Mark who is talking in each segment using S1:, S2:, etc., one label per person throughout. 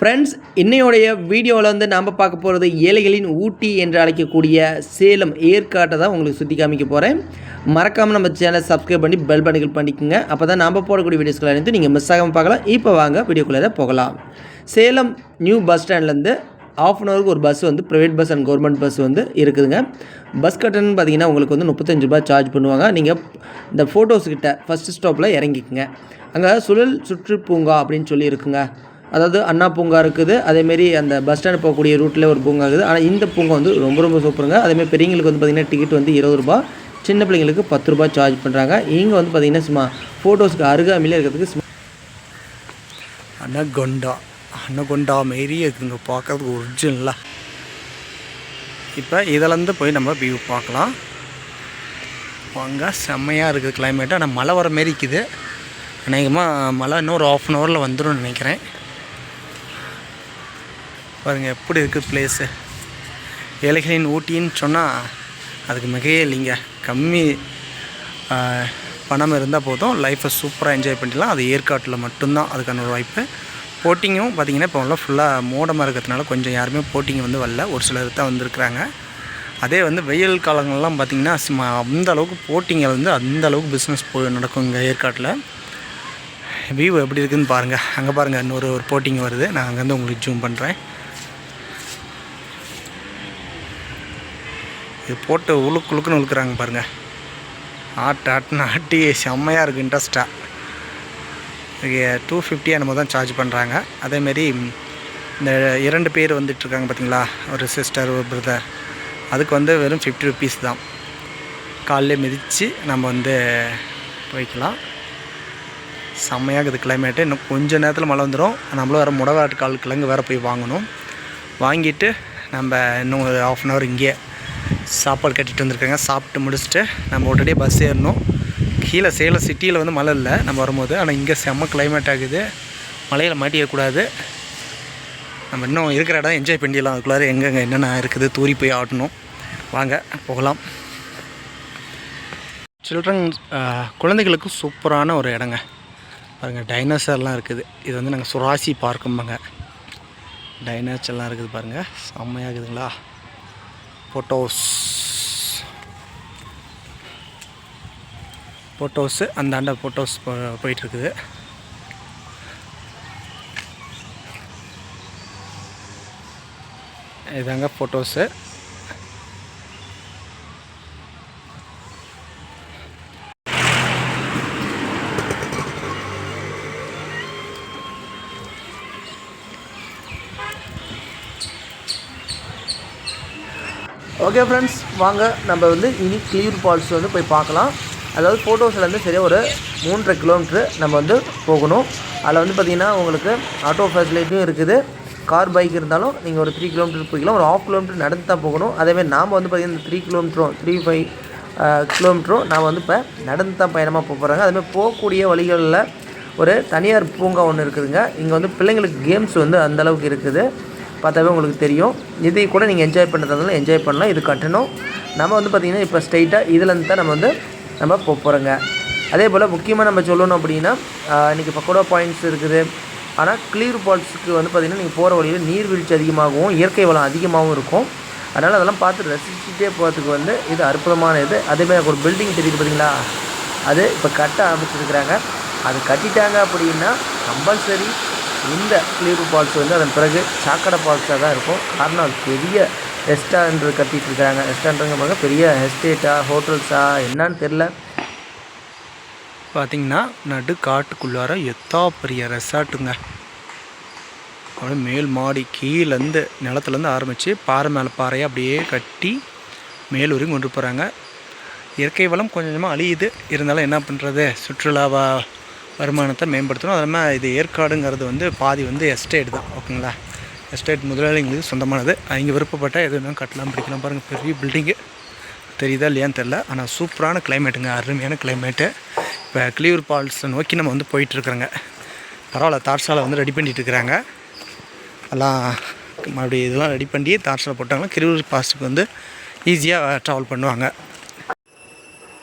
S1: Friends இன்னையோடைய வீடியோவில் வந்து நாம் பார்க்க போகிறது ஏழைகளின் ஊட்டி என்று அழைக்கக்கூடிய சேலம் ஏற்காட்டை தான் உங்களுக்கு சுற்றி காமிக்க போகிறேன் மறக்காமல் நம்ம சேனலை சப்ஸ்கிரைப் பண்ணி பெல் பட்டன்கள் பண்ணிக்கோங்க. அப்போ தான் நாம் போடக்கூடிய வீடியோஸ்களை அனைத்து நீங்கள் மிஸ் ஆகாமல் பார்க்கலாம். இப்போ வாங்க வீடியோக்குள்ளே போகலாம். சேலம் நியூ பஸ் ஸ்டாண்ட்லேருந்து ஆஃப் அன் ஹவருக்கு ஒரு பஸ் வந்து private bus and government bus வந்து இருக்குதுங்க. பஸ் கட்டணம்னு பார்த்தீங்கன்னா உங்களுக்கு வந்து முப்பத்தஞ்சு ரூபாய் சார்ஜ் பண்ணுவாங்க. நீங்கள் இந்த ஃபோட்டோஸ் கிட்ட ஃபஸ்ட்டு ஸ்டாப்பில் இறங்கிக்கோங்க. அங்கே சுழல் சுற்றுப்பூங்கா அப்படின்னு சொல்லி இருக்குங்க. அதாவது அண்ணா பூங்கா இருக்குது. அதேமாரி அந்த பஸ் ஸ்டாண்ட் போகக்கூடிய ரூட்டில் ஒரு பூங்கா இருக்குது. ஆனால் இந்த பூங்கா வந்து ரொம்ப ரொம்ப சூப்பருங்க. அதேமாதிரி பெரியவங்களுக்கு வந்து பார்த்திங்கன்னா டிக்கெட் வந்து இருபது ரூபா. சின்ன பிள்ளைங்களுக்கு பத்து ரூபாய் சார்ஜ் பண்ணுறாங்க இங்கே வந்து பார்த்திங்கன்னா சும்மா ஃபோட்டோஸ்க்கு அருகாமையிலே இருக்கிறதுக்கு சும்மா
S2: அனகொண்டா அனகொண்டா மாரி இருக்குங்க. பார்க்கறதுக்கு ஒரிஜினலாக இப்போ இதிலேருந்து போய் நம்ம வியூ பார்க்கலாம். வாங்க செம்மையாக இருக்குது கிளைமேட்டு ஆனால் மழை வர மாரி இருக்குது. அநேகமாக மழை இன்னொரு ஆஃப் அன் ஹவரில் வந்துடும் நினைக்கிறேன். பாருங்கள் எப்படி இருக்குது பிளேஸு ஏழைகளின் ஊட்டின்னு சொன்னால் அதுக்கு மிகையே இல்லைங்க. கம்மி பணம் இருந்தால் போதும் லைஃப்பை சூப்பராக என்ஜாய் பண்ணிடலாம். அது ஏற்காட்டில் மட்டும்தான் அதுக்கான ஒரு வாய்ப்பு. போட்டிங்கும் பார்த்திங்கன்னா இப்போ ஃபுல்லாக மோடமாக இருக்கிறதுனால கொஞ்சம் யாருமே போட்டிங் வந்து வரல. ஒரு சிலர் தான் வந்திருக்கிறாங்க. அதே வந்து வெயில் காலங்கள்லாம் பார்த்திங்கன்னா அந்த அளவுக்கு போட்டிங்கில் வந்து அந்த அளவுக்கு பிஸ்னஸ் போய் நடக்கும் இங்கே ஏற்காட்டில். வியூ எப்படி இருக்குதுன்னு பாருங்கள் அங்கே பாருங்கள் இன்னொரு ஒரு போட்டிங் வருது. நான் அங்கேருந்து உங்களுக்கு ஜூம் பண்ணுறேன் இது போட்டு உழுக்கு உழுக்குன்னு உழுக்குறாங்க பாருங்கள் ஆட்டு ஆட்டுன்னு ஆட்டி செம்மையாக இருக்குது இன்ட்ரெஸ்ட்டாக இதுக்கு டூ ஃபிஃப்டி என்னமோ தான் சார்ஜ் பண்ணுறாங்க அதேமாரி இந்த இரண்டு பேர் வந்துட்டுருக்காங்க பார்த்தீங்களா ஒரு சிஸ்டர் ஒரு பிரதர் அதுக்கு வந்து வெறும் ஃபிஃப்டி ருபீஸ் தான். காலைல மிதித்து நம்ம வந்து போய்க்கலாம். செம்மையாக இருக்குது கிளைமேட்டு இன்னும் கொஞ்சம் நேரத்தில் மழை வந்துடும் நம்மளும் வேறு முடவாட்டு கால் கிழங்கு வேறு போய் வாங்கணும். வாங்கிட்டு நம்ம இன்னும் ஒரு ஆஃப் அன் ஹவர் இங்கேயே சாப்பாடு கட்டிட்டு வந்திருக்காங்க. சாப்பிட்டு முடிச்சுட்டு நம்ம உடனே பஸ் ஏறணும். கீழே சேலம் சிட்டியில் வந்து மழை இல்லை. நம்ம வரும்போது. ஆனால் இங்கே செம்ம கிளைமேட் ஆகுது. மலையில் மாட்டிடக்கூடாது நம்ம இன்னும் இருக்கிற இடம் என்ஜாய் பண்ணிடலாம். அதுக்குள்ளார எங்கெங்கே என்னென்ன இருக்குது தூரி போய் ஆடணும் வாங்க போகலாம். சில்ட்ரன் குழந்தைகளுக்கு சூப்பரான ஒரு இடங்க. பாருங்கள் டைனோசர்லாம் இருக்குது. இது வந்து நாங்கள் சுராசி பார்க்கும்பாங்க. டைனோஸ் எல்லாம் இருக்குது பாருங்கள் செம்மையாக இருக்குதுங்களா? ஃபோட்டோஸ் ஃபோட்டோஸு அந்த ஆண்ட ஃபோட்டோஸ் போயிட்டுருக்குது. இதாங்க ஃபோட்டோஸு
S1: ஓகே ஃப்ரெண்ட்ஸ் வாங்க நம்ம வந்து இனி கிளியூர் ஃபால்ஸ் வந்து போய் பார்க்கலாம். அதாவது ஃபோட்டோஸ்லேருந்து சரியாக ஒரு மூன்றரை கிலோமீட்ரு நம்ம வந்து போகணும். அதில் வந்து பார்த்திங்கன்னா உங்களுக்கு ஆட்டோ ஃபெசிலிட்டியும் இருக்குது. கார் பைக் இருந்தாலும் நீங்கள் ஒரு த்ரீ கிலோமீட்டர் போய்க்கலாம். ஒரு ஆஃப் கிலோமீட்டர் நடந்து தான் போகணும். அதேமாதிரி நாம் வந்து பார்த்திங்கன்னா இந்த த்ரீ கிலோமீட்டரும் த்ரீ ஃபைவ் கிலோமீட்டரும் நாம் வந்து இப்போ நடந்து தான் பயணமாக போக போகிறாங்க அதேமாதிரி போகக்கூடிய வழிகளில் ஒரு தனியார் பூங்கா ஒன்று இருக்குதுங்க. இங்கே வந்து பிள்ளைங்களுக்கு கேம்ஸ் வந்து அந்தளவுக்கு இருக்குது. பார்த்தாவே உங்களுக்கு தெரியும். இதை கூட நீங்கள் என்ஜாய் பண்ணுறதுனால என்ஜாய் பண்ணலாம். இது கட்டணும் நம்ம வந்து பார்த்திங்கன்னா இப்போ ஸ்ட்ரைட்டாக இதுலேருந்து தான் நம்ம வந்து நம்ம போக போகிறோங்க அதே போல் முக்கியமாக நம்ம சொல்லணும் அப்படின்னா இன்றைக்கி பக்கோடா பாயிண்ட்ஸ் இருக்குது. ஆனால் கிளியர் ஃபால்ஸுக்கு வந்து பார்த்திங்கன்னா நீங்கள் போகிற வழியில் நீர்வீழ்ச்சி அதிகமாகவும் இயற்கை வளம் அதிகமாகவும் இருக்கும். அதனால் அதெல்லாம் பார்த்து ரசிச்சுட்டே போகிறதுக்கு வந்து இது அற்புதமான இது அதேமாதிரி ஒரு பில்டிங் தெரியுது பார்த்தீங்களா? அது இப்போ கட்ட ஆரம்பிச்சிருக்கிறாங்க. அது கட்டிட்டாங்க அப்படின்னா கம்பல்சரி இந்த கிளியர் ஃபால்ஸ் வந்து அதன் பிறகு சாக்கடை ஃபால்ஸாக தான் இருக்கும். காரணம் அது பெரிய ரெஸ்டாரண்ட் கட்டிகிட்டு இருக்காங்க. ரெஸ்டாரண்ட்டுங்க பெரிய எஸ்டேட்டா ஹோட்டல்ஸா என்னன்னு தெரில
S2: பார்த்தீங்கன்னா நடு காட்டுக்குள்ளார எத்தா பெரிய ரெசார்ட்டுங்க அப்படியே மேல் மாடி கீழேருந்து நிலத்துலேருந்து ஆரம்பித்து பாறை மேலே பாறையை அப்படியே கட்டி மேல் வரையும் கொண்டு போகிறாங்க இயற்கை வளம் கொஞ்சம் கொஞ்சமாக அழியுது. இருந்தாலும் என்ன பண்ணுறது சுற்றுலாவாக வருமானத்தை மேம்படுத்தணும். அது இல்லாமல் இது ஏற்காடுங்கிறது வந்து பாதி வந்து எஸ்டேட் தான். ஓகேங்களா? எஸ்டேட் முதலாளிங்களுக்கு சொந்தமானது. அவங்க விருப்பப்பட்ட எது வேணாலும் கட்டலாம் பிடிக்கலாம் பாருங்கள் பெரிய பில்டிங்கு தெரியுதா இல்லையான்னு தெரில ஆனால் சூப்பரான கிளைமேட்டுங்க அருமையான கிளைமேட்டு இப்போ கிளியூர் ஃபால்ஸை நோக்கி நம்ம வந்து போயிட்டுருக்குறோங்க. பரவாயில்ல. தார்சாலை வந்து ரெடி பண்ணிகிட்டு இருக்கிறாங்க எல்லாம் மறுபடியும் இதெல்லாம் ரெடி பண்ணி தார்சாலை போட்டாங்கன்னா கிளியூர் ஃபால்ஸுக்கு வந்து ஈஸியாக ட்ராவல் பண்ணுவாங்க.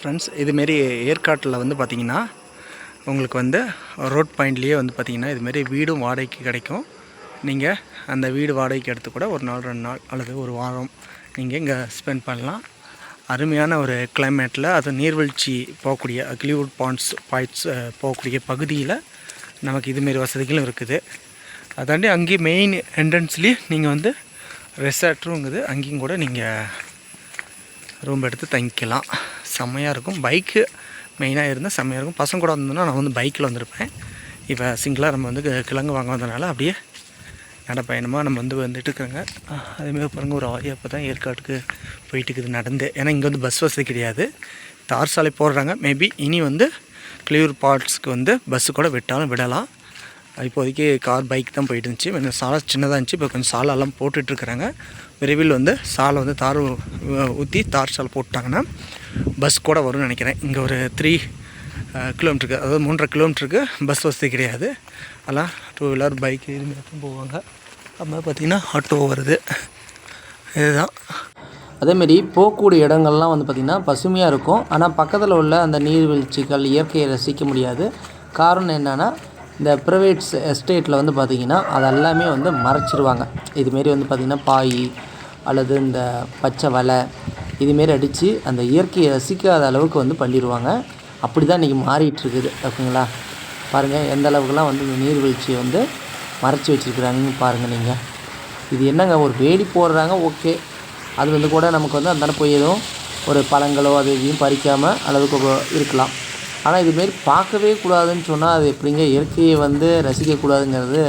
S2: ஃப்ரெண்ட்ஸ் இதுமாரி ஏற்காட்டில் வந்து பார்த்திங்கன்னா உங்களுக்கு வந்து ரோட் பாயிண்ட்லேயே வந்து பார்த்திங்கன்னா இதுமாரி வீடும் வாடகைக்கு கிடைக்கும். நீங்கள் அந்த வீடு வாடகைக்கு எடுத்து கூட ஒரு நாள் ரெண்டு நாள் அல்லது ஒரு வாரம் நீங்கள் இங்கே ஸ்பெண்ட் பண்ணலாம். அருமையான ஒரு கிளைமேட்டில் அது நீர்வீழ்ச்சி போகக்கூடிய அக்லிவுட் பாண்ட்ஸ் பாயிண்ட்ஸ் போகக்கூடிய பகுதியில் நமக்கு இதுமாரி வசதிகளும் இருக்குது. அதாண்டி அங்கேயே மெயின் என்ட்ரன்ஸ்லேயே நீங்கள் வந்து ரெசார்ட்ருங்குது அங்கேயும் கூட நீங்கள் ரூம் எடுத்து தங்கிக்கலாம். செம்மையாக இருக்கும். பைக்கு மெயினாக இருந்தால் செம்மையாக இருக்கும். பசங்க கூட வந்தோம்னா நான் வந்து பைக்கில் வந்திருப்பேன். இப்போ சிங்கிளாக நம்ம வந்து கிழங்கு வாங்க வந்ததுனால அப்படியே நடப்பயணமாக நம்ம வந்து வந்துட்டு இருக்கிறோங்க அதேமாதிரி பாருங்கள் ஒரு ஆயா இப்போ தான் ஏற்காட்டுக்கு போயிட்டு இருக்குது நடந்து. ஏன்னா இங்கே வந்து பஸ் வசதி கிடையாது. தார் சாலை போடுறாங்க. மேபி இனி வந்து கிளியூர் பார்ட்ஸ்க்கு வந்து பஸ்ஸு கூட விட்டாலும் விடலாம். இப்போதைக்கு கார் பைக் தான் போயிட்டு இருந்துச்சு. கொஞ்சம் சாலை சின்னதாக இருந்துச்சு. இப்போ கொஞ்சம் சாலெல்லாம் போட்டுட்ருக்குறாங்க விரைவில் வந்து சாலை வந்து தார் ஊற்றி தார் சாலை போட்டாங்கன்னா பஸ் கூட வரும்னு நினைக்கிறேன். இங்கே ஒரு த்ரீ கிலோமீட்டருக்கு அதாவது மூன்றரை கிலோமீட்டருக்கு பஸ் வசதி கிடையாது. அதெல்லாம் டூ வீலர் பைக் இதுமாரி தான் போவாங்க. அப்புறமா பார்த்திங்கன்னா ஆட்டோ வருது. இதுதான்.
S1: அதேமாரி போகக்கூடிய இடங்கள்லாம் வந்து பார்த்திங்கன்னா பசுமையாக இருக்கும். ஆனால் பக்கத்தில் உள்ள அந்த நீர்வீழ்ச்சிகள் இயற்கையை ரசிக்க முடியாது. காரணம் என்னென்னா இந்த ப்ரைவேட்ஸ் எஸ்டேட்டில் வந்து பார்த்திங்கன்னா அதெல்லாமே வந்து மறைச்சிருவாங்க. இதுமாரி வந்து பார்த்திங்கன்னா பாய் அல்லது இந்த பச்சை வலை இதுமாரி அடித்து அந்த இயற்கையை ரசிக்காத அளவுக்கு வந்து பண்ணிடுவாங்க அப்படி தான் இன்றைக்கி மாறிட்டுருக்குது. ஓகேங்களா? பாருங்கள் எந்த அளவுக்குலாம் வந்து இந்த நீர்வீழ்ச்சியை வந்து மறைச்சி வச்சுருக்குறாங்கன்னு பாருங்கள் நீங்கள் இது என்னங்க ஒரு வேடி போடுறாங்க ஓகே. அது வந்து கூட நமக்கு வந்து அந்த போய் எதுவும் ஒரு பழங்களோ அது எதையும் பறிக்காமல் அளவுக்கு இருக்கலாம். ஆனால் இதுமாரி பார்க்கவே கூடாதுன்னு சொன்னால் அது எப்படிங்க இயற்கையை வந்து ரசிக்கக்கூடாதுங்கிறது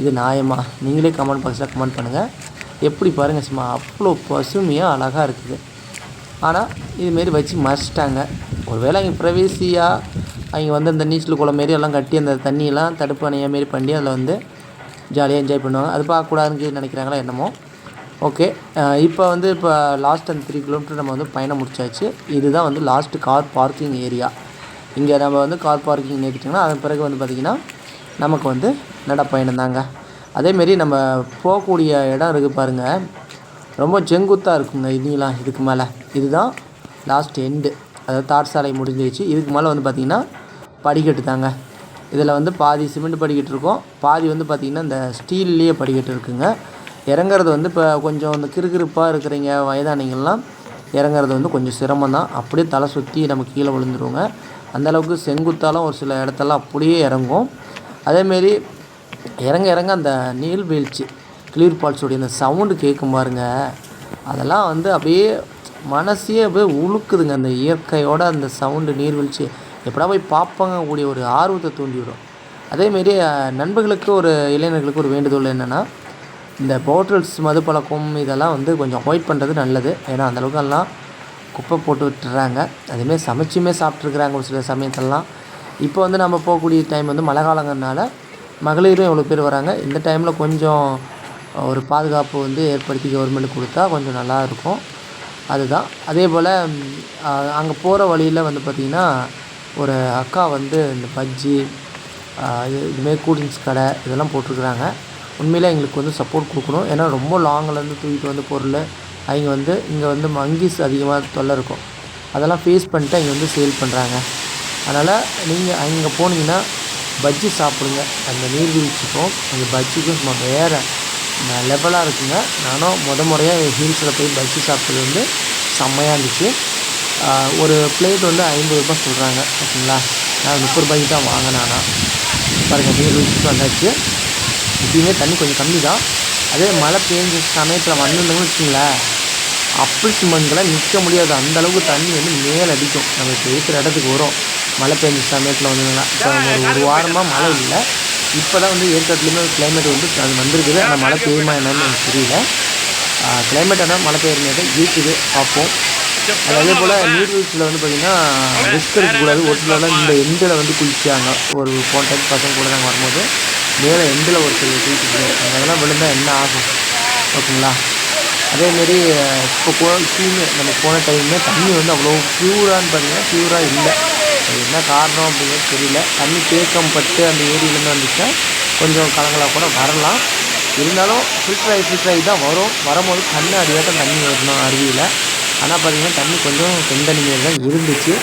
S1: இது நியாயமா? நீங்களே கமெண்ட் பாக்ஸில் கமெண்ட் பண்ணுங்கள் எப்படி பாருங்கள் சும்மா அவ்வளோ பசுமையாக அழகாக இருக்குது. ஆனால் இதுமாரி வச்சு மறைச்சிட்டாங்க. ஒருவேளை அங்கே பிரவேசியாக அவங்க வந்து அந்த நீச்சல் குளம் மாரி எல்லாம் கட்டி அந்த தண்ணியெல்லாம் தடுப்பு அணைய மாரி பண்ணி அதில் வந்து ஜாலியாக என்ஜாய் பண்ணுவாங்க. அது பார்க்கக்கூடாதுன்னு நினைக்கிறாங்களா என்னமோ. ஓகே இப்போ வந்து இப்போ லாஸ்ட் அந்த த்ரீ கிலோமீட்டர் நம்ம வந்து பயணம் முடிச்சாச்சு. இதுதான் வந்து லாஸ்ட்டு கார் பார்க்கிங் ஏரியா இங்கே நம்ம வந்து கார் பார்க்கிங் நிறுத்திட்டோம்னா அதன் பிறகு வந்து பார்த்திங்கன்னா நமக்கு வந்து நடப்பயணம் தாங்க. அதேமாரி நம்ம போகக்கூடிய இடம் இருக்குது பாருங்கள் ரொம்ப செங்குத்தாக இருக்குங்க இதுங்களாம் இதுக்கு மேலே. இதுதான் லாஸ்ட் எண்டு அதாவது தார் சாலை முடிஞ்சிருச்சு. இதுக்கு மேலே வந்து பார்த்திங்கன்னா படிக்கட்டு தாங்க. இதில் வந்து பாதி சிமெண்ட் படிக்கட்டு இருக்கும். பாதி வந்து பார்த்திங்கன்னா இந்த ஸ்டீல்லையே படிக்கட்டு இருக்குங்க. இறங்குறது வந்து இப்போ கொஞ்சம் இந்த கிறுகிறுப்பாக இருக்கிறீங்க வயதானிங்கள்லாம் இறங்குறது வந்து கொஞ்சம் சிரமம் தான் அப்படியே தலை சுற்றி நம்ம கீழே விழுந்துருவோங்க. அந்தளவுக்கு செங்குத்தாலும் ஒரு சில இடத்தெல்லாம் அப்படியே இறங்கும். அதேமாரி இறங்க இறங்க அந்த நீர்வீழ்ச்சி கிளியர் பால்ஸோடைய அந்த சவுண்டு கேட்கும் பாருங்க. அதெல்லாம் வந்து அப்படியே மனசையே அப்படியே உழுக்குதுங்க. அந்த இயற்கையோட அந்த சவுண்டு நீர்வீழ்ச்சி. எப்படா போய் பார்ப்பாங்க கூடிய ஒரு ஆர்வத்தை தூண்டிவிடும். அதேமாரி நண்பர்களுக்கு ஒரு இளைஞர்களுக்கு ஒரு வேண்டுதல் என்னென்னா இந்த போட்டல்ஸ் மது பழக்கம் இதெல்லாம் வந்து கொஞ்சம் அவாய்ட் பண்ணுறது நல்லது. ஏன்னா அந்தளவுக்கு எல்லாம் குப்பை போட்டு விட்டுறாங்க. அதுமாரி சமைச்சுமே சாப்பிட்ருக்குறாங்க ஒரு சில சமயத்தெல்லாம். இப்போ வந்து நம்ம போகக்கூடிய டைம் வந்து மழை காலங்கிறனால மகளிரும் எவ்வளோ பேர் வராங்க. இந்த டைமில் கொஞ்சம் ஒரு பாதுகாப்பு வந்து ஏற்படுத்தி கவர்மெண்ட் கொடுத்தா கொஞ்சம் நல்லா இருக்கும். அதுதான். அதே போல் அங்கே போகிற வழியில் வந்து பார்த்திங்கன்னா ஒரு அக்கா வந்து இந்த பஜ்ஜி இது இதுமாரி கூல்ட்ரிங்க்ஸ் கடை இதெல்லாம் போட்டிருக்குறாங்க. உண்மையில் எங்களுக்கு வந்து சப்போர்ட் கொடுக்கணும். ஏன்னா ரொம்ப லாங்கிலேருந்து தூக்கிட்டு வந்து பொருள். அவங்க வந்து இங்கே வந்து மங்கீஸ் அதிகமாக தொல்லை இருக்கும். அதெல்லாம் ஃபேஸ் பண்ணிட்டு இங்கே வந்து சேல் பண்ணுறாங்க அதனால் நீங்கள் அங்கே போனீங்கன்னா பஜ்ஜி சாப்பிடுங்க. அந்த நீர்வீழ்ச்சிக்கும் அந்த பஜ்ஜிக்கும் சும்மா வேறு லெவலாக இருக்குங்க. நானும் முத முறையாக ஹில்ஸில் போய் பஜ்ஜி சாப்பிட்டது வந்து செம்மையாக இருந்துச்சு. ஒரு பிளேட் வந்து ஐம்பது ரூபாய் சொல்கிறாங்க ஓகேங்களா? நான் முப்பது ரூபாய்க்கு தான் வாங்கினானா பாருங்கள் நீர்வீழ்ச்சிக்கு வந்தாச்சு. இப்பயுமே தண்ணி கொஞ்சம் கம்மி தான். அதே மழை பெஞ்ச சமயத்தில் வந்திருந்தோம்னு வச்சுங்களேன் அப்பிள்ஸ் மண்களாம் நிற்க முடியாது அந்தளவுக்கு தண்ணி வந்து மேல் அடிக்கும். நம்ம இப்போ இருக்கிற இடத்துக்கு வரும். மழை பெஞ்ச சமயத்தில் வந்ததுன்னா இப்போ ஒரு ஒரு வாரமாக மழை இல்லை. இப்போ தான் வந்து ஏற்காட்டுலேயுமே கிளைமேட் வந்து அது வந்திருக்குது. ஆனால் மழை பெய்யுமா என்னன்னு எனக்கு தெரியல. கிளைமேட் ஆனால் மழை பெய்யுற தான் இருக்குது. பார்ப்போம். அதே போல் நீர்வீழ்ச்சியில் வந்து பார்த்திங்கன்னா ரிஸ்க் இருக்கக்கூடாது ஒரு சிலர்லாம் இந்த எண்டில் வந்து குளிச்சாங்க ஒரு போன டைம் பசங்க கூட நாங்கள் வரும்போது மேலே எண்டில் ஒரு சில குளிச்சுட்டு அதெல்லாம் விழுந்தால் என்ன ஆகும்? ஓகேங்களா அதேமாரி இப்போ போ இப்பயுமே நம்ம போன டைமே தண்ணி வந்து அவ்வளோ ப்யூரான்னு பார்த்தீங்கன்னா ப்யூராக இல்லை. அது என்ன காரணம் அப்படிங்கிறது தெரியல. தண்ணி தேக்கம் பட்டு அந்த ஏரியிலேருந்து வந்துச்சுன்னா கொஞ்சம் கலங்களாக கூட வரலாம். இருந்தாலும் ஃபில்டர் ஆகி ஃபில்டர் ஆகி தான் வரும். வரும்போது கண்ணு அடியாட்டம் தண்ணி வரணும் அருவியில். ஆனால் பார்த்தீங்கன்னா தண்ணி கொஞ்சம் செந்தண்ணி மாரி தான் இருந்துச்சு.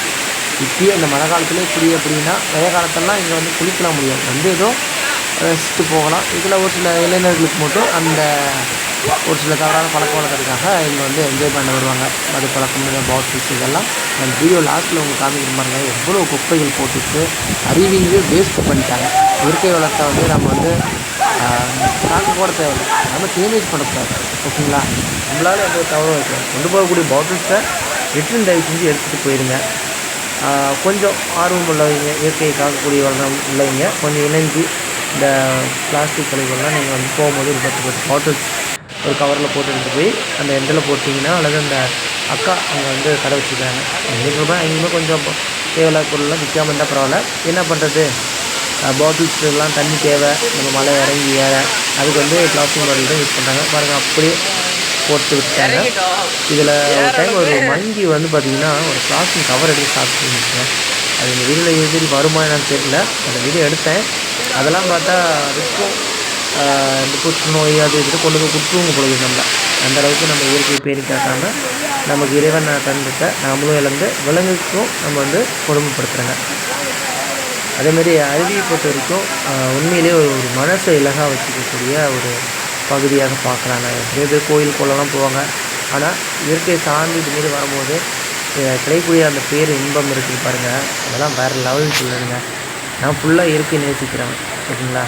S1: இப்பயே இந்த மழை காலத்துல இப்படி அப்படின்னா மழை காலத்தெல்லாம் இங்கே வந்து குளிக்கலாம் முடியும் வந்து ஏதோ ரசித்து போகலாம். இதில் ஒரு சில இளைஞர்களுக்கு மட்டும் அந்த ஒரு சில தவறான பழக்க வழக்கத்துக்காக இங்கே வந்து என்ஜாய் பண்ண வருவாங்க. மது பழக்கம் பாட்டில்ஸ் இதெல்லாம். அந்த வீடியோ லாஸ்ட்டில் உங்களுக்கு காமிக்கிற பாருங்க எவ்வளோ குப்பைகள் போட்டுட்டு அறிவியவே வேஸ்ட் பண்ணிட்டாங்க. இயற்கை வளத்தை வந்து நம்ம வந்து காக்க கூட தேவையில்லை. நம்ம சேஞ்சேஜ் பண்ணக்கூடாது. ஓகேங்களா? நம்மளால எந்த தவறும் வைக்கலாம் கொண்டு போகக்கூடிய பாட்டில்ஸை ரிட்டன் தயவு செஞ்சு எடுத்துகிட்டு போயிடுங்க கொஞ்சம் ஆர்வம் உள்ளவங்க இயற்கையை காக்கக்கூடிய வளம் உள்ளவங்க கொஞ்சம் இணைஞ்சு இந்த பிளாஸ்டிக் கழிவுகள்லாம் நீங்கள் வந்து போகும்போது ஒரு பத்து பத்து பாட்டில்ஸ் ஒரு கவரில் போட்டு எடுத்துகிட்டு போய் அந்த எண்டில் போட்டிங்கன்னா அல்லது அந்த அக்கா அங்கே வந்து கடை வச்சுருக்காங்க. எங்களுக்கு ரூபாய் எங்களுமே கொஞ்சம் தேவையில்லாத பொருள்லாம் விற்காம இருந்தால் பரவாயில்ல. என்ன பண்ணுறது பாட்டில்ஸ் எல்லாம் தண்ணி தேவை. நம்ம மலை இறங்கி ஏற அதுக்கு வந்து பிளாஸ்டிக் பாட்டில் தான் யூஸ் பண்ணுறாங்க பாருங்கள் அப்படியே போட்டு விட்டாங்க இதில் ஒரு டைம் ஒரு மங்கி வந்து பார்த்திங்கன்னா ஒரு பிளாஸ்டிக் கவர் எடுத்து சாப்பிட்டுருந்துச்சுங்க அது இந்த வீடியோவில் எதிரி வருமா என்னன்னு தெரியல. அந்த வீடியோ எடுத்தேன். அதெல்லாம் பார்த்தா அதுக்கும் இந்த புற்றுநோய் அது இது கொண்டு போய் கொடுத்துருவோங்க பொழுது நம்மள அந்த அளவுக்கு நம்ம இயற்கை பேணி காட்டாம நமக்கு இறைவன் தந்துட்ட நாமளும் இழந்து விலங்குக்கும் நம்ம வந்து கொடுமைப்படுத்துகிறோங்க அதேமாரி அருவியை பொறுத்த வரைக்கும் உண்மையிலே உண்மையிலேயே ஒரு ஒரு மனசை இலகாக வச்சுக்கக்கூடிய ஒரு பகுதியாக பார்க்குறாங்க நிறைய பேர் கோயில் குளம்லாம் போவாங்க. ஆனால் இயற்கை சார்ந்து இதுமாரி வரும்போது கிடைக்கூடிய அந்த பேர் இன்பம் இருக்குது பாருங்கள் அதெல்லாம் வேறு லெவல்னு சொல்லுங்க நான் ஃபுல்லாக இயற்கை நேசிக்கிறேன் ஓகேங்களா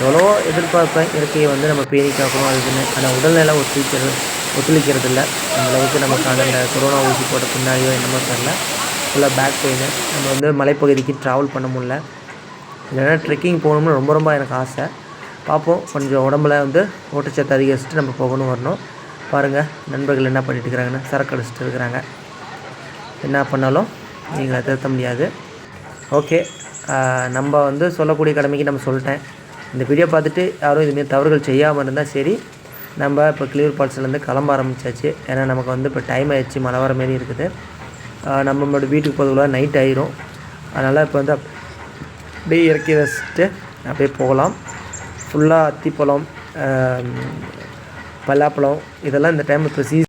S1: எவ்வளோ எதிர்பார்ப்பேன் இயற்கையை வந்து நம்ம பேணி காக்கணும் அதுக்குன்னு ஆனால் உடல்நிலை ஒத்துழைக்கிறது ஒத்துழைக்கிறது இல்லை அந்தளவுக்கு நமக்கான அந்த கொரோனா ஊசி போட்ட பின்னாடியோ என்னமோ தெரில ஃபுல்லாக பேக் பெயின் நம்ம வந்து மலைப்பகுதிக்கு ட்ராவல் பண்ண முடில இல்லைன்னா ட்ரெக்கிங் போகணும்னு ரொம்ப ரொம்ப எனக்கு ஆசை. பார்ப்போம். கொஞ்சம் உடம்புல வந்து ஊட்டச்சத்து அதிகரிச்சுட்டு நம்ம போகணும் வரணும். பாருங்கள் நண்பர்கள் என்ன பண்ணிட்டு இருக்கிறாங்கன்னு. சரக்கு அடிச்சிட்டு இருக்கிறாங்க. என்ன பண்ணாலும் நீங்கள் திருத்த முடியாது. ஓகே நம்ம வந்து சொல்லக்கூடிய கடமைக்கு நம்ம சொல்லிட்டேன். இந்த வீடியோ பார்த்துட்டு யாரும் இதுமாரி தவறுகள் செய்யாமல் இருந்தால் சரி நம்ம இப்போ கிளியர் பால்ஸ்லேருந்து கிளம்ப ஆரம்பிச்சாச்சு. ஏன்னா நமக்கு வந்து இப்போ டைம் ஆயிடுச்சு மழை வர மாரி இருக்குது. நம்மளோட வீட்டுக்கு போகிறதுக்குள்ள நைட் ஆயிரும். அதனால் இப்போ வந்து அப்படியே இறக்கி வச்சுட்டு அப்படியே போகலாம். ஃபுல்லாக அத்திப்பழம் பல்லாப்பழம் இதெல்லாம் இந்த டைம் இப்போ சீசன்